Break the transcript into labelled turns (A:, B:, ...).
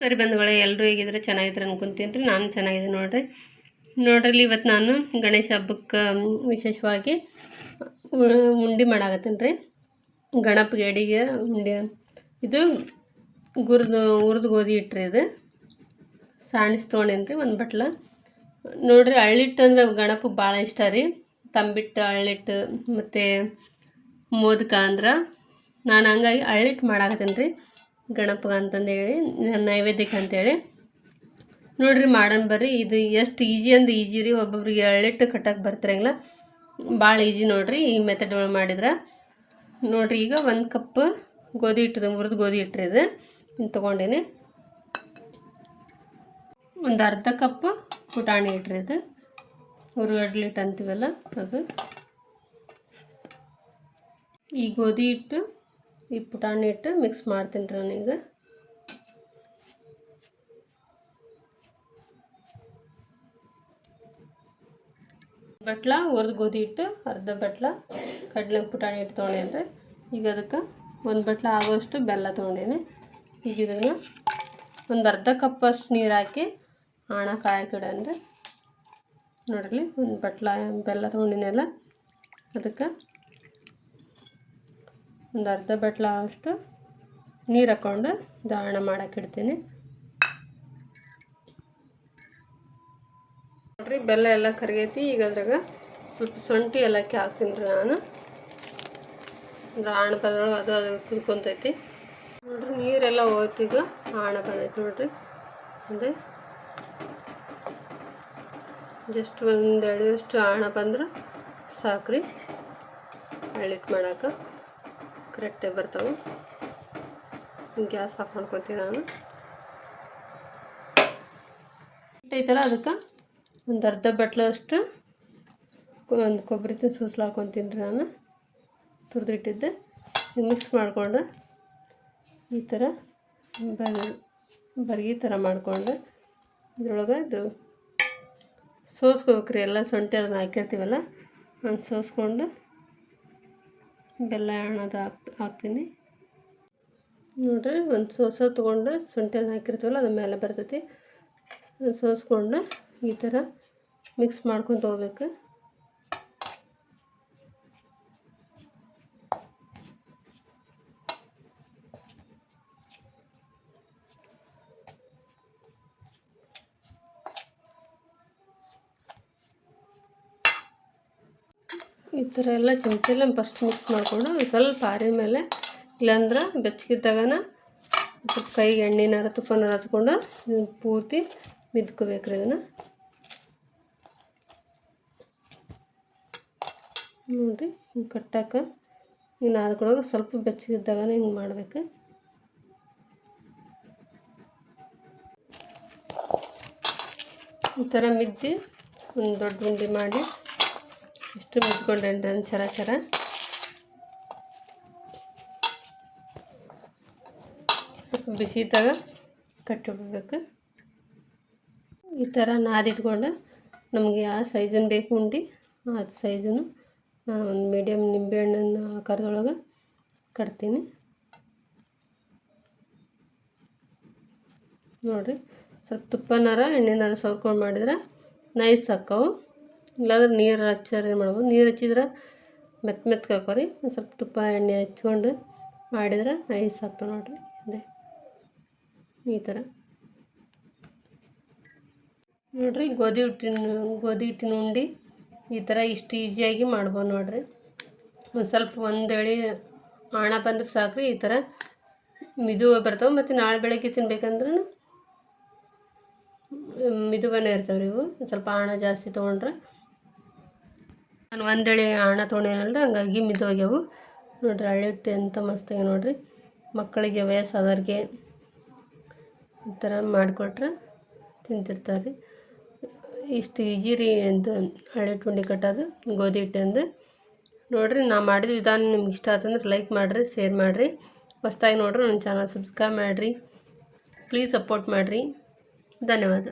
A: ಸರಿ ಬಂಧುಗಳೇ ಎಲ್ಲರೂ ಹೇಗಿದ್ರೆ ಚೆನ್ನಾಗಿದ್ರೆ ಅನ್ಕೊಂತೀನಿ ರೀ ನಾನು ಚೆನ್ನಾಗಿದೆ ನೋಡ್ರಿ. ನೋಡ್ರಿ ಇವತ್ತು ನಾನು ಗಣೇಶ ಹಬ್ಬಕ್ಕೆ ವಿಶೇಷವಾಗಿ ಉಂಡಿ ಮಾಡಾಕತ್ತೀನಿ ರೀ ಗಣಪ ಅಡಿಗೆ ಉಂಡಿ ಇದು ಗುರ್ದು, ಹುರಿದು ಗೋಧಿ ಇಟ್ರಿ ಇದು. ಸಾಣಿಸ್ ತೊಗೊಂಡೇನಿ ರೀ ಒಂದು ಬಟ್ಲ. ನೋಡ್ರಿ ಅಳ್ಳಿಟ್ಟು ಅಂದ್ರೆ ಗಣಪಗೆ ಭಾಳ ಇಷ್ಟ ರೀ. ತಂಬಿಟ್ಟು ಅಳ್ಳಿಟ್ಟು ಮತ್ತು ಮೋದಕ ಅಂದ್ರೆ. ನಾನು ಹಂಗಾಗಿ ಅಳ್ಳಿಟ್ಟು ಮಾಡಾಕತ್ತೀನಿ ರೀ ಗಣಪಗೆ ಅಂತಂದೇಳಿ ನೈವೇದ್ಯಕ್ಕೆ ಅಂತೇಳಿ. ನೋಡಿರಿ ಮಾಡೋಣ ಬರ್ರಿ, ಇದು ಎಷ್ಟು ಈಜಿ ಅಂದ್ರೆ ಈಜಿ ರೀ ಒಬ್ಬೊಬ್ರಿಗೆ ಎಳ್ಳಿಟ್ಟು ಕಟ್ಟಕ್ಕೆ ಬರ್ತಿರಂಗಿಲ್ಲ. ಭಾಳ ಈಜಿ ನೋಡಿರಿ, ಈ ಮೆಥಡ್ ಮಾಡಿದ್ರೆ. ನೋಡಿರಿ, ಈಗ ಒಂದು ಕಪ್ ಗೋಧಿ ಹಿಟ್ಟು ಹುರಿದು ಗೋಧಿ ಹಿಟ್ರಿ ಇದು. ತೊಗೊಂಡೇನೆ. ಒಂದು ಅರ್ಧ ಕಪ್ ಪುಟಾಣಿ ಹಿಟ್ರಿ ಇದು. ಹುರುಗಡ್ಲೆ ಹಿಟ್ಟು ಅಂತೀವಲ್ಲ ಅದು. ಈ ಗೋಧಿ ಹಿಟ್ಟು ಈ ಪುಟಾಣಿ ಇಟ್ಟು ಮಿಕ್ಸ್ ಮಾಡ್ತೀನಿ ರೀ ನಾನೀಗ ಬಟ್ಲ, ಒರ್ದು ಗೋಧಿ ಹಿಟ್ಟು, ಅರ್ಧ ಬಟ್ಲ, ಕಡಲೆ ಪುಟಾಣಿ ಹಿಟ್ಟು ತೊಗೊಂಡೇನ್ರಿ ಈಗ ಅದಕ್ಕೆ ಒಂದು ಬಟ್ಲ ಆಗೋಷ್ಟು ಬೆಲ್ಲ ತೊಗೊಂಡೇನೆ. ಈಗ ಇದನ್ನು ಒಂದು ಅರ್ಧ ಕಪ್ಪಷ್ಟು ನೀರು ಹಾಕಿ ಆಣ ಕಾಯಕ್ಕಿಡನ್ರಿ ನೋಡ್ರಿ, ಒಂದು ಬಟ್ಲ ಬೆಲ್ಲ ತೊಗೊಂಡಿನಲ್ಲ ಅದಕ್ಕೆ ಒಂದು ಅರ್ಧ ಬಟ್ಲ ಅಷ್ಟು ನೀರು ಹಾಕ್ಕೊಂಡು ಧಾರಣ ಮಾಡಕ್ಕೆ ಇಡ್ತೀನಿ. ನೋಡ್ರಿ, ಬೆಲ್ಲ ಎಲ್ಲ ಕರಿಗೈತಿ. ಈಗ ಅದ್ರಾಗ ಸ್ವಲ್ಪ ಶುಂಠಿ ಏಲಕ್ಕಿ ಹಾಕ್ತೀನಿ ರೀ ನಾನು. ಅಂದ್ರೆ ಆಣ ಅದು ಅದು ಕುದ್ಕೊಂತೈತಿ ನೋಡ್ರಿ, ನೀರೆಲ್ಲ ಹೋಯ್ತು ಈಗ. ಆಣ ಬಂದೈತಿ ನೋಡ್ರಿ. ಅಂದರೆ ಜಸ್ಟ್ ಒಂದು ಅಷ್ಟು ಆಣ ಬಂದ್ರೆ ಸಾಕ್ರಿ. ಹಳ್ಳಿಟ್ಟು ಮಾಡಕ್ಕೆ. ಕರೆಕ್ಟಾಗಿ ಬರ್ತಾವೆ. ಗ್ಯಾಸ್ ಆಫ್ ಮಾಡ್ಕೊತೀನಿ ನಾನು. ಐತಲ್ಲ ಅದಕ್ಕೆ ಒಂದು ಅರ್ಧ ಬಟ್ಲಷ್ಟು ಒಂದು ಕೊಬ್ಬರಿ ಸೂಸ್ಲು ಹಾಕ್ಕೊತೀನಿ ರೀ ನಾನು. ತುರಿದಿಟ್ಟಿದ್ದೆ. ಮಿಕ್ಸ್ ಮಾಡಿಕೊಂಡು. ಈ ಥರ ಬರ್ ಬರ್ಗಿ ಥರ ಮಾಡಿಕೊಂಡು. ಇದ್ರೊಳಗೆ ಇದು ಸೋಸ್ಕೋಬೇಕ್ರಿ. ಎಲ್ಲ ಸೊಂಟೆ ಅದನ್ನ ಹಾಕಿರ್ತೀವಲ್ಲ ನಾನು ಸೋಸ್ಕೊಂಡು ಬೆಲ್ಲ ಹಣದ ಹಾಕ್ ಹಾಕ್ತೀನಿ. ನೋಡ್ರಿ, ಒಂದು ಸೋಸ ತೊಗೊಂಡು ಶುಂಠಿ ಅದನ್ನ ಹಾಕಿರ್ತೀವಲ್ಲ ಅದ್ರ ಮೇಲೆ ಬರ್ತೈತಿ. ಸೋಸ್ಕೊಂಡು ಈ ಥರ ಮಿಕ್ಸ್ ಮಾಡ್ಕೊತ ಹೋಗ್ಬೇಕು ಈ ಥರ ಎಲ್ಲ ಚಮಚೆಲ್ಲ ಫಸ್ಟ್ ಮಿಕ್ಸ್ ಮಾಡಿಕೊಂಡು ಸ್ವಲ್ಪ ಆರಿದ ಮೇಲೆ ಇಲ್ಲಾಂದ್ರೆ ಬೆಚ್ಚಗಿದ್ದಾಗನ ಸ್ವಲ್ಪ ಕೈಗೆ ಎಣ್ಣೆನಾರ ತುಪ್ಪನಾರ ಹಚ್ಕೊಂಡು ಪೂರ್ತಿ ಮಿದ್ಕೋಬೇಕ್ರಿ ಇದನ್ನು. ನೋಡಿರಿ ಹಿಂಗೆ ಕಟ್ಟಕ್ಕೆ ಇನ್ನು ಅದ್ರೊಳಗೆ ಸ್ವಲ್ಪ ಬೆಚ್ಚಗಿದ್ದಾಗನ ಹಿಂಗೆ ಮಾಡಬೇಕು. ಈ ಥರ ಮಿದ್ದಿ ಒಂದು ದೊಡ್ಡ ಉಂಡೆ ಮಾಡಿ ಇಷ್ಟು ನನ್ನ ಚರ ಚರ. ಸ್ವಲ್ಪ ಬಿಸಿ ಇದ್ದಾಗ ಕಟ್ಟಿಬಿಡ್ಬೇಕು ಈ ಥರ ನಾದಿಟ್ಕೊಂಡು ನಮಗೆ ಯಾವ ಸೈಜನ್ನು ಬೇಕು ಉಂಡಿ, ಆ ಸೈಜನ್ನು ನಾನು ಒಂದು ಮೀಡಿಯಮ್ ನಿಂಬೆಹಣ್ಣಿನ ಆಕಾರದೊಳಗೆ ಕಟ್ತೀನಿ. ನೋಡಿರಿ, ಸ್ವಲ್ಪ ತುಪ್ಪನಾರ, ಎಣ್ಣೆನಾರ ಸವ್ಕೊಂಡು ಮಾಡಿದ್ರೆ ನೈಸ್ ಹಾಕ್ಕವು ಇಲ್ಲಾಂದ್ರೆ ನೀರು ಹಚ್ಚಾರ ಮಾಡ್ಬೋದು. ನೀರು ಹಚ್ಚಿದ್ರೆ ಮೆತ್ತ ಮೆತ್ತಗೆ ಹಾಕೋರಿ ಒಂದು ಸ್ವಲ್ಪ ತುಪ್ಪ, ಎಣ್ಣೆ ಹಚ್ಕೊಂಡು ಮಾಡಿದ್ರೆ ಐಸ್ ಆಗ್ತವೆ ನೋಡಿರಿ. ಅದೇ. ಈ ಥರ ನೋಡಿರಿ, ಗೋಧಿ ಹಿಟ್ಟಿನ ಗೋಧಿ ಹಿಟ್ಟಿನ ಉಂಡೆ ಈ ಥರ ಇಷ್ಟು ಈಸಿಯಾಗಿ ಮಾಡ್ಬೋದು ನೋಡಿರಿ. ಒಂದು ಸ್ವಲ್ಪ ಒಂದು ಹೇಳಿ ಆಣ ಬಂದ್ರೆ ಸಾಕ್ರಿ. ಈ ಥರ ಮಿದು ಬರ್ತಾವೆ. ಮತ್ತು ನಾಳೆ ಬೆಳಗ್ಗೆ ತಿನ್ಬೇಕಂದ್ರೂ ಮಿದುವನೇ ಇರ್ತಾವೆ ಇವು. ಸ್ವಲ್ಪ ಆಣ ಜಾಸ್ತಿ ತೊಗೊಂಡ್ರೆ ನಾನು ಒಂದೇಳಿ ಆಣ ತೊಗೊಂಡೇನಲ್ರಿ ಹಂಗಾಗಿ ಮಿದೋಗ್ಯವು ನೋಡ್ರಿ ಹಳ್ಳಿಟ್ಟು ಎಂತ ಮಸ್ತಾಗಿ ನೋಡ್ರಿ. ಮಕ್ಕಳಿಗೆ ವಯಸ್ಸಾದವ್ರಿಗೆ ಈ ಥರ ಮಾಡಿಕೊಟ್ರೆ ತಿಂತಿರ್ತಾರೆ ಇಷ್ಟು ಈಜಿ ರೀ ಎಂದು ಹಳ್ಳಿಟ್ಟು ಉಂಡೆ ಕಟ್ಟೋದು, ಗೋಧಿ ಹಿಟ್ಟಿಂದು ನೋಡಿರಿ ನಾ ಮಾಡಿದ ವಿಧಾನ ನಿಮ್ಗೆ ಇಷ್ಟ ಆತಂದ್ರೆ ಲೈಕ್ ಮಾಡಿರಿ ಶೇರ್ ಮಾಡಿರಿ. ಹೊಸ್ದಾಗಿ ನೋಡ್ರಿ ನನ್ನ ಚಾನಲ್ ಸಬ್ಸ್ಕ್ರೈಬ್ ಮಾಡಿರಿ. ಪ್ಲೀಸ್ ಸಪೋರ್ಟ್ ಮಾಡಿರಿ. ಧನ್ಯವಾದ.